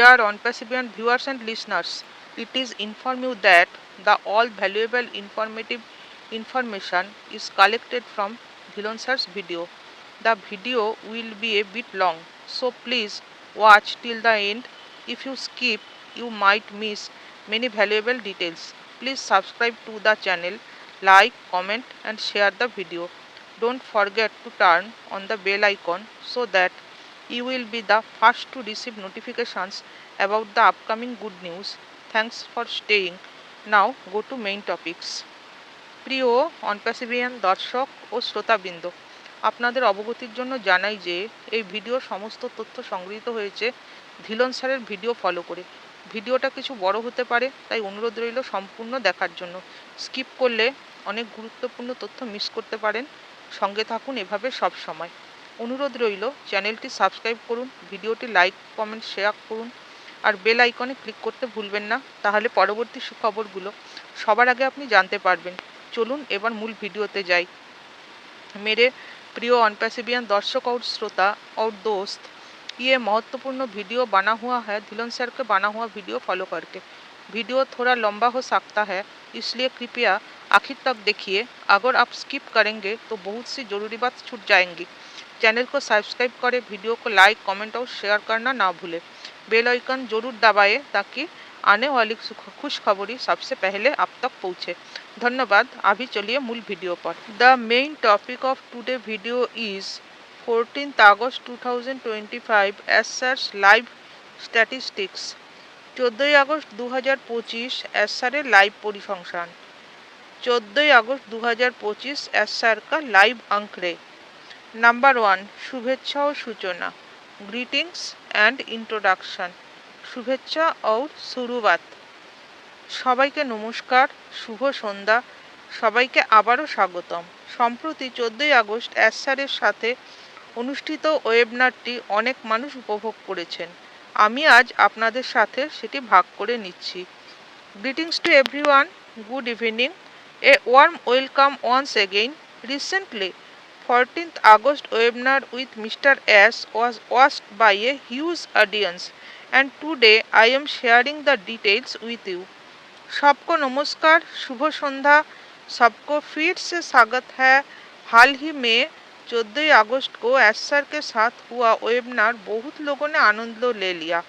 Dear on-Pacifian viewers and listeners, it is inform you that the all valuable informative information is collected from Dhilon sir's video. The video will be a bit long, so please watch till the end. If you skip, you might miss many valuable details. Please subscribe to the channel, like, comment, and share the video. Don't forget to turn on the bell icon so that you will be the first to receive notifications about the upcoming good news. Thanks for staying. Now, go to main topics. প্রিয়, অনপ্যাসিভিয়ান দর্শক ও শ্রোতাবৃন্দ, আপনাদের অবগতির জন্য জানাই যে এই ভিডিওর সমস্ত তথ্য সংগৃহীত হয়েছে ধিলন স্যারের ভিডিও ফলো করে ভিডিওটা কিছু বড় হতে পারে, তাই অনুরোধ রইল সম্পূর্ণ দেখার জন্য স্কিপ করলে অনেক গুরুত্বপূর্ণ তথ্য মিস করতে পারেন সঙ্গে থাকুন এভাবে সব সময় অনুরোধ রইল চ্যানেলটি সাবস্ক্রাইব করুন ভিডিওটি লাইক কমেন্ট শেয়ার করুন আর বেল আইকনে ক্লিক করতে ভুলবেন না তাহলে পরবর্তী সুখবরগুলো সবার আগে আপনি জানতে পারবেন চলুন এবার মূল ভিডিওতে যাই मेरे प्रिय अनपैसिबियन दर्शक और श्रोता और दोस्त ये महत्वपूर्ण वीडियो बना हुआ है धिलन सर के बना हुआ वीडियो फॉलो करके वीडियो थोड़ा लंबा हो सकता है इसलिए कृपया आखिर तक देखिए अगर आप स्किप करेंगे तो बहुत सी ज़रूरी बात छूट जाएंगी चैनल को सब्सक्राइब करें वीडियो को लाइक कमेंट और शेयर करना ना भूलें बेल आइकन जरूर दबाएं ताकि आने वाली सुख- खुश खबरी सबसे पहले आप तक पहुँचे धन्यवाद अभी चलिए मूल वीडियो पर the main topic of today video is 14th August two thousand twenty five এসার্স live statistics চোদ্দোই আগস্ট দু হাজার পঁচিশ এসারের লাইভ পরিসংখ্যান চোদ্দোই আগস্ট দু হাজার পঁচিশ এসার কা লাইভ আঁকড়ে নাম্বার ওয়ান শুভেচ্ছা ও সূচনা। গ্রিটিংস অ্যান্ড ইন্ট্রোডাকশন শুভেচ্ছা ও শুরুবাত সবাইকে নমস্কার, শুভ সন্ধ্যা। সবাইকে আবারও স্বাগতম। সম্প্রতি চোদ্দোই আগস্ট অ্যাসারের সাথে অনুষ্ঠিত ওয়েবনারটি অনেক মানুষ উপভোগ করেছেন। আমি আজ আপনাদের সাথে সেটি ভাগ করে নিচ্ছি। Greetings to everyone good evening a warm welcome once again recently 14th August, webinar with Mr. S was watched by a huge audience. And today, I am sharing the details with you. सबको नमस्कार, शुभ संध्या। सबको फिर से स्वागत है। हाल ही में 14 अगस्त को SR के साथ हुआ वेबिनार बहुत लोगों ने आनंद लो ले लिया।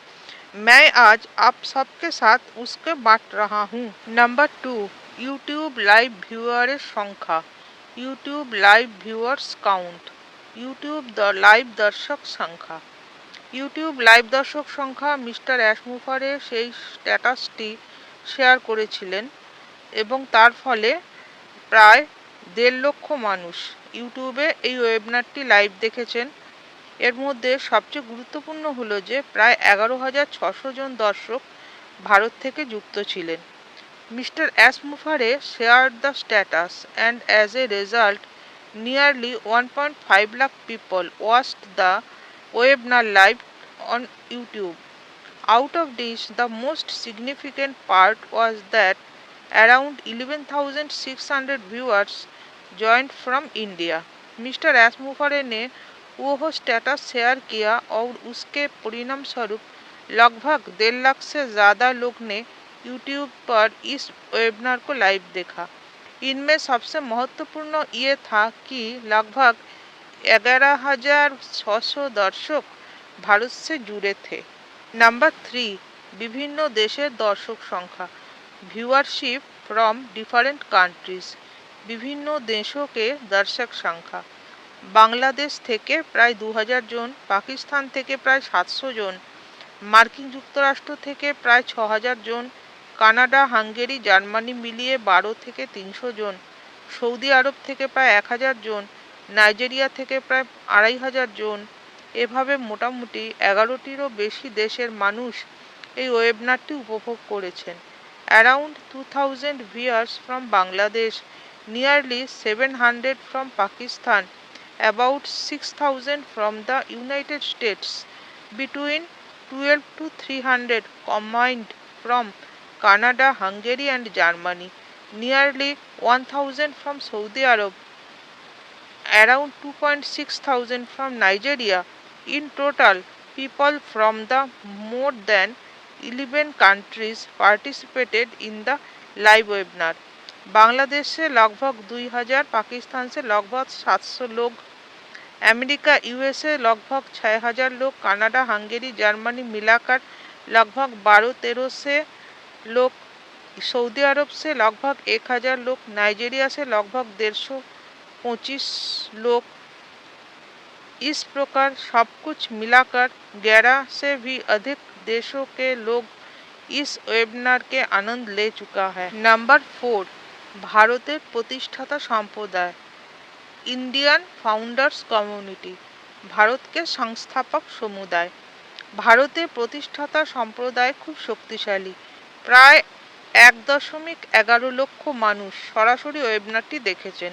मैं आज आप सबके साथ उसके बांट रहा हूँ। Number two YouTube live viewer संख्या। YouTube live viewers count. YouTube live দর্শক সংখ্যা। ইউটিউব লাইভ দর্শক সংখ্যা মিস্টার অ্যাশমুফারে সেই স্ট্যাটাসটি শেয়ার করেছিলেন এবং তার ফলে প্রায় দেড় লক্ষ মানুষ ইউটিউবে এই ওয়েবনারটি লাইভ দেখেছেন। এর মধ্যে সবচেয়ে গুরুত্বপূর্ণ হলো যে, প্রায় এগারো হাজার ছশো জন দর্শক ভারত থেকে যুক্ত ছিলেন। Mr. Asmufare shared the status and as a result nearly 1.5 lakh people watched the webinar live on YouTube. Out of this, the most significant part was that around 11,600 viewers joined from India. Mr. Asmufare ने वो status share किया और उसके परिणाम स्वरूप लगभग डेढ़ लाख से ज़्यादा लोग ने यूट्यूब पर इस वेबिनार को लाइव देखा इनमें सबसे महत्वपूर्ण ये था कि लगभग ग्यारह हजार ছশো দর্শক ভারত से जुड़े थे নাম্বার থ্রি বিভিন্ন দেশের দর্শক সংখ্যা ভিউয়ারশিপ ফ্রম ডিফারেন্ট কান্ট্রিজ বিভিন্ন দেশকে দর্শক সংখ্যা বাংলাদেশ থেকে প্রায় দু হাজার জন পাকিস্তান থেকে প্রায় সাতশো জন মার্কিন যুক্তরাষ্ট্র থেকে প্রায় ছ হাজার জন কানাডা, হাঙ্গেরি, জার্মানি মিলিয়ে বারো থেকে তিনশো জন, সৌদি আরব থেকে প্রায় এক হাজার জন, নাইজেরিয়া থেকে প্রায় আড়াই হাজার জন, এভাবে মোটামুটি এগারোটিরও বেশি দেশের মানুষ এই ওয়েবনারটি উপভোগ করেছেন। Around two thousand viewers from Bangladesh, nearly seven hundred from Pakistan, about six thousand from the United States, between twelve to three hundred combined from Canada, Hungary and Germany, nearly 1000 from Saudi Arab, around 2.6 thousand from Nigeria. In total, people from the more than 11 countries participated in the live webinar. Bangladesh से लगभग 2000 पाकिस्तान से लगभग 700 लोग America USA लगभग 6000 लोग Canada Hungary Germany मिलाकर लगभग 12 तेरह से लोग सऊदी अरब से लगभग 1000 लोग नाइजीरिया से लगभग डेढ़ सौ पच्चीस लोग इस प्रकार सब कुछ मिलाकर 11 से भी अधिक देशों के लोग इस वेबिनार के आनंद ले चुका है नंबर फोर ভারতের প্রতিষ্ঠাতা সম্প্রদায় ইন্ডিয়ান ফাউন্ডার্স কমিউনিটি ভারতকে সংস্থাপক সমুদায় ভারতের প্রতিষ্ঠাতা সম্প্রদায় খুব শক্তিশালী প্রায় এক দশমিক এগারো লক্ষ মানুষ সরাসরি ওয়েবনারটি দেখেছেন।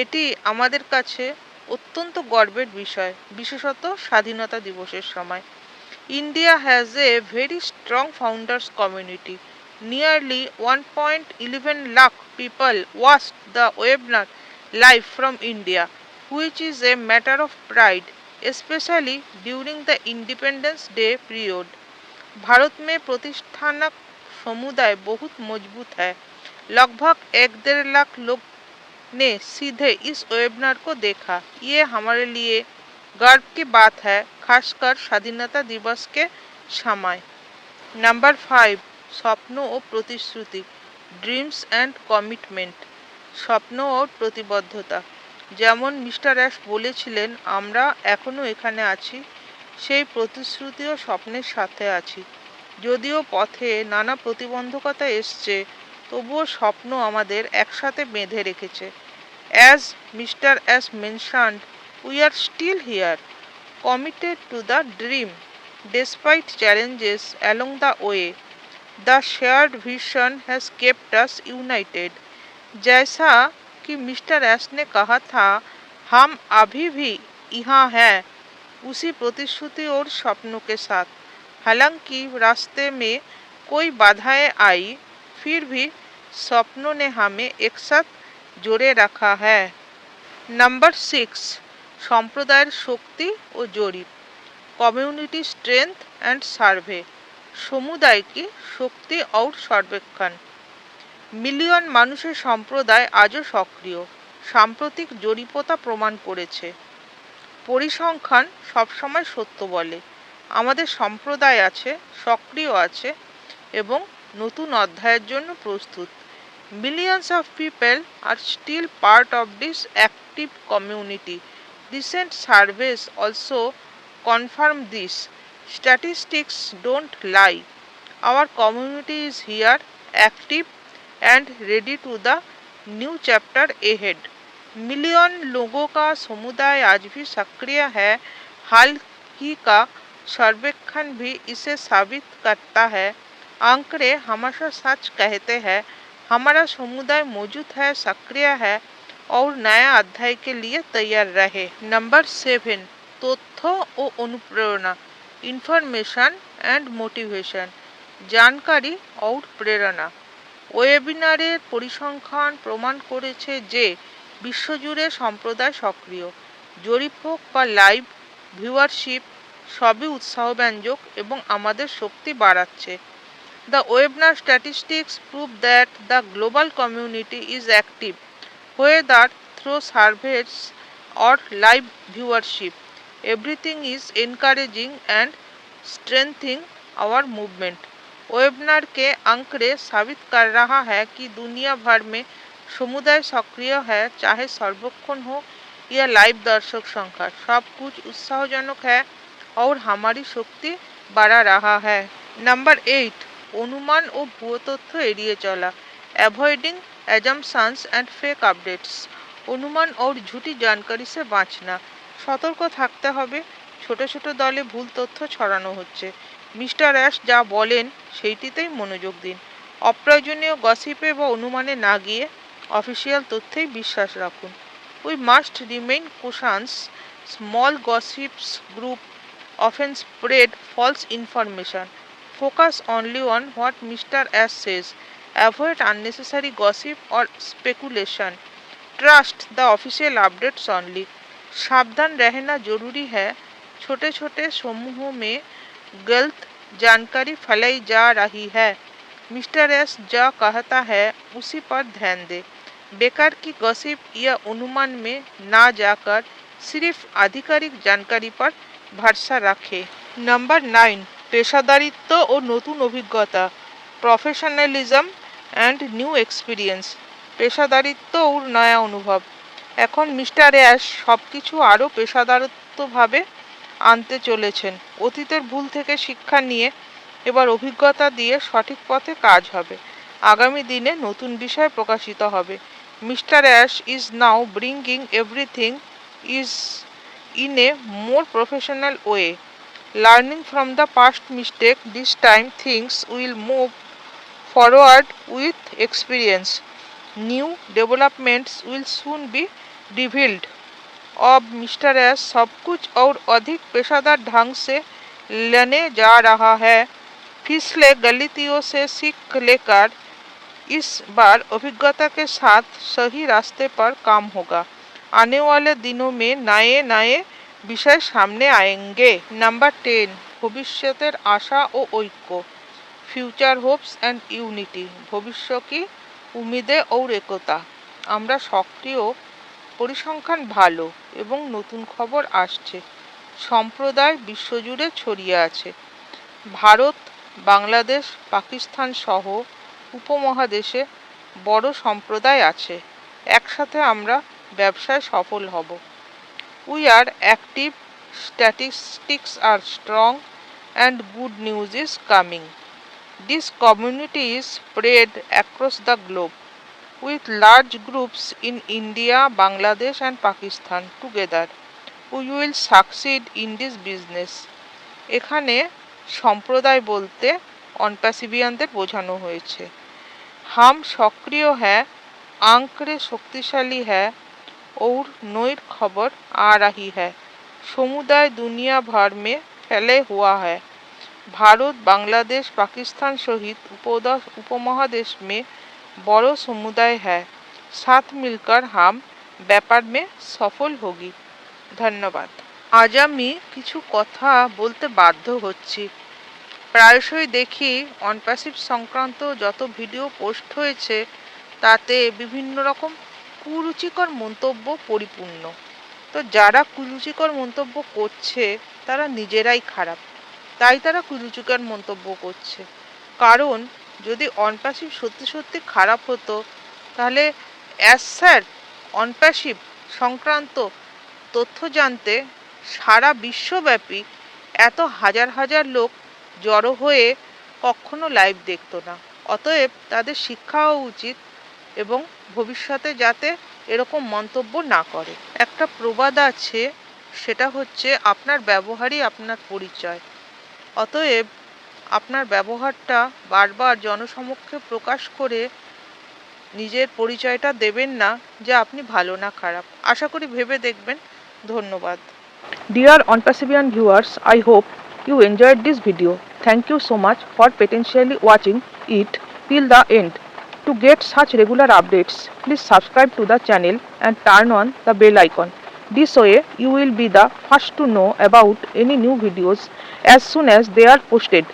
এটি আমাদের কাছে অত্যন্ত গর্বের বিষয়, বিশেষত স্বাধীনতা দিবসের সময়। India has a very strong founders community nearly one point eleven lakh people watch the webinar live from India which is a matter of pride specially during the independence day period Bharat মেয়ে প্রতিষ্ঠানক समुदाय बहुत मजबूत है लगभग एक डेढ़ लाख लोग ने सीधे इस वेबिनार को देखा ये हमारे लिए गर्व की बात है खासकर स्वाधीनता दिवस के समय नंबर फाइव স্বপ্ন ও প্রতিশ্রুতি ড্রিমস অ্যান্ড কমিটমেন্ট স্বপ্ন ও প্রতিবদ্ধতা যেমন মিস্টার অ্যাশ বলেছিলেন আমরা এখনও এখানে আছি সেই প্রতিশ্রুতি ও স্বপ্নের সাথে আছি যদিও পথে নানা প্রতিবন্ধকতা এসছে তবুও স্বপ্ন আমাদের একসাথে বেঁধে রেখেছে as mister Ash mentioned we are still here committed to the dream despite challenges along the way the shared vision has kept us united जैसा कि मिस्टर एस ने कहा था हम अभी भी यहाँ हैं उसी प्रतिश्रुति और सपनों के साथ हालांकि रास्ते में कोई बाधाएं आई फिर भी सपनों ने हमें एक साथ जोड़े रखा है नंबर सिक्स সম্প্রদায়ের শক্তি ও জরিপ কমিউনিটি স্ট্রেংথ অ্যান্ড সার্ভে সমুদায় কি শক্তি ঔর সর্বেক্ষণ মিলিয়ন মানুষের সম্প্রদায় আজও সক্রিয় সাম্প্রতিক জরিপতা প্রমাণ করেছে পরিসংখ্যান সবসময় সত্য বলে আমাদের সম্প্রদায় আছে সক্রিয় আছে এবং নতুন অধ্যায়ের জন্য প্রস্তুত millions of people are still part of this active community recent surveys also confirm this Statistics don't lie. Our community is here, active and ready to the new chapter ahead. Million लोगों का समुदाय आज भी सक्रिय है हाल ही का सर्वेक्षण भी इसे साबित करता है आंकड़े हमेशा सच कहते हैं हमारा समुदाय मौजूद है सक्रिय है और नया अध्याय के लिए तैयार रहे नंबर सेवन तथ्य और अनुप्रेरणा ইনফরমেশন অ্যান্ড মোটিভেশন জানকারি ও প্রেরণা ওয়েবিনারের পরিসংখ্যান প্রমাণ করেছে যে বিশ্বজুড়ে সম্প্রদায় সক্রিয় জরিপ হোক বা লাইভ ভিউয়ারশিপ সবই উৎসাহব্যঞ্জক এবং আমাদের শক্তি বাড়াচ্ছে the webinar statistics prove that the global community is active that through surveys or live viewership everything is encouraging and strengthening our movement webinar के आंकड़े साबित कर रहा है कि दुनिया भर में समुदाय सक्रिय है चाहे सर्वक्षण हो या लाइव दर्शक संख्या सब कुछ उत्साहजनक है और हमारी शक्ति बढ़ा रहा है नंबर एट अनुमान और भुयो तथ्य एड़िए चला avoiding assumptions and fake updates अनुमान और झूठी जानकारी से बाँचना সতর্ক থাকতে হবে ছোট ছোট দলে ভুল তথ্য ছড়ানো হচ্ছে মিস্টার অ্যাশ যা বলেন সেইটিতেই মনোযোগ দিন অপ্রয়োজনীয় গসিপে বা অনুমানে না গিয়ে অফিসিয়াল তথ্যেই বিশ্বাস রাখুন we must remain cautious small gossips group often spread false information. Focus only on what Mr. S says. Avoid unnecessary gossip or speculation. Trust the official updates only. सावधान रहना ज़रूरी है छोटे छोटे समूहों में गलत जानकारी फैलाई जा रही है मिस्टर एस जा कहता है उसी पर ध्यान दे बेकार की गॉसिप या अनुमान में ना जाकर सिर्फ़ आधिकारिक जानकारी पर ভরসা রাখে। নাম্বার নাইন পেশাদারিত্ব ও নতুন অভিজ্ঞতা প্রফেশনালিজম অ্যান্ড নিউ এক্সপিরিয়েন্স পেশাদারিত্ব ও নয়া অনুভব। এখন মিস্টার অ্যাশ সব কিছু আরও পেশাদারত্বভাবে আনতে চলেছেন। অতীতের ভুল থেকে শিক্ষা নিয়ে এবার অভিজ্ঞতা দিয়ে সঠিক পথে কাজ হবে। আগামী দিনে নতুন বিষয় প্রকাশিত হবে। Mister Ash is now bringing everything is in a more professional way learning from the past mistake this time things will move forward with experience new developments will soon be delivered अब mister S सब कुछ और अधिक पेशादार ढंग से लेने जा रहा है। फिसले गलतियों से सीख लेकर इस बार अभिज्ञता के साथ सही रास्ते पर काम होगा। आने वाले दिनों में नए नए বিষয় সামনে আয়েঙ্গে নাম্বার টেন ভবিষ্যতের আশা ও ঐক্য ফিউচার হোপস অ্যান্ড ইউনিটি ভবিষ্যৎ উমিদে ও একতা আমরা সক্রিয় পরিসংখ্যান ভালো এবং নতুন খবর আসছে সম্প্রদায় বিশ্বজুড়ে ছড়িয়ে আছে ভারত বাংলাদেশ পাকিস্তান সহ উপমহাদেশে বড় সম্প্রদায় আছে একসাথে আমরা ব্যবসায় সফল হব। We are active statistics are strong and good news is coming this community is spread across the globe with large groups in India Bangladesh and Pakistan together we will succeed in this business এখানে সম্প্রদায় বলতে অনপ্যাসিভিয়ানদের বোঝানো হয়েছে। হাম সক্রিয় হ্যাঁ আঁকড়ে শক্তিশালী হ্যাঁ और नई खबर आ रही है समुदाय दुनिया भर में फैले हुआ है भारत बांग्लादेश पाकिस्तान सहित उपदा उपमहादेश में बड़ो समुदाय है साथ मिलकर हम ব্যাপার মে সফল হোগি ধন্যবাদ আজ আমি কিছু কথা বলতে বাধ্য হচ্ছি প্রায়শই দেখি অনপ্যাসিভ সংক্রান্ত যত ভিডিও পোস্ট হয়েছে তাতে বিভিন্ন রকম কুরুচিকর মন্তব্য পরিপূর্ণ। তো যারা কুরুচিকর মন্তব্য করছে, তারা নিজেরাই খারাপ। তাই তারা কুরুচিকর মন্তব্য করছে। কারণ, যদি অনপ্যাসিভ সত্যি সত্যি খারাপ হতো, তাহলে অ্যাস স্যার অনপ্যাসিভ সংক্রান্ত তথ্য জানতে সারা বিশ্বব্যাপী এত হাজার হাজার লোক জড়ো হয়ে কখনো লাইভ দেখতো না। অতএব তাদের শিক্ষা হওয়া উচিত এবং ভবিষ্যতে যাতে এরকম মন্তব্য না করে। একটা প্রবাদ আছে, সেটা হচ্ছে আপনার ব্যবহারই আপনার পরিচয়। অতএব আপনার ব্যবহারটা বারবার জনসমক্ষে প্রকাশ করে নিজের পরিচয়টা দেবেন না যে আপনি ভালো না খারাপ। আশা করি ভেবে দেখবেন। ধন্যবাদ। Dear অনপাসিভিয়ান viewers I hope you enjoyed this video thank you so much for potentially watching it till the end To get such regular updates, please subscribe to the channel and turn on the bell icon. This way, you will be the first to know about any new videos as soon as they are posted.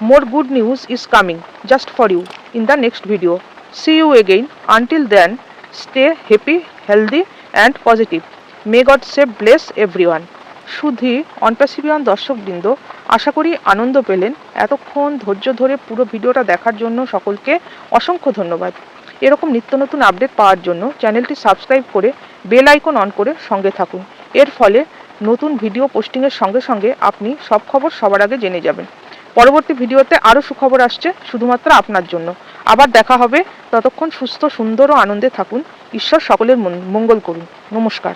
More good news is coming just for you in the next video. See you again. Until then, stay happy, healthy and positive. May God save bless everyone. সুধী অনপ্যাসিভিয়ান দর্শকবৃন্দ আশা করি আনন্দ পেলেন। এতক্ষণ ধৈর্য ধরে পুরো ভিডিওটা দেখার জন্য সকলকে অসংখ্য ধন্যবাদ। এরকম নিত্য নতুন আপডেট পাওয়ার জন্য চ্যানেলটি সাবস্ক্রাইব করে বেল আইকন অন করে সঙ্গে থাকুন। এর ফলে নতুন ভিডিও পোস্টিংয়ের সঙ্গে সঙ্গে আপনি সব খবর সবার আগে জেনে যাবেন। পরবর্তী ভিডিওতে আরও সুখবর আসছে শুধুমাত্র আপনার জন্য। আবার দেখা হবে। ততক্ষণ সুস্থ, সুন্দর ও আনন্দে থাকুন। ঈশ্বর সকলের মঙ্গল করুন। নমস্কার।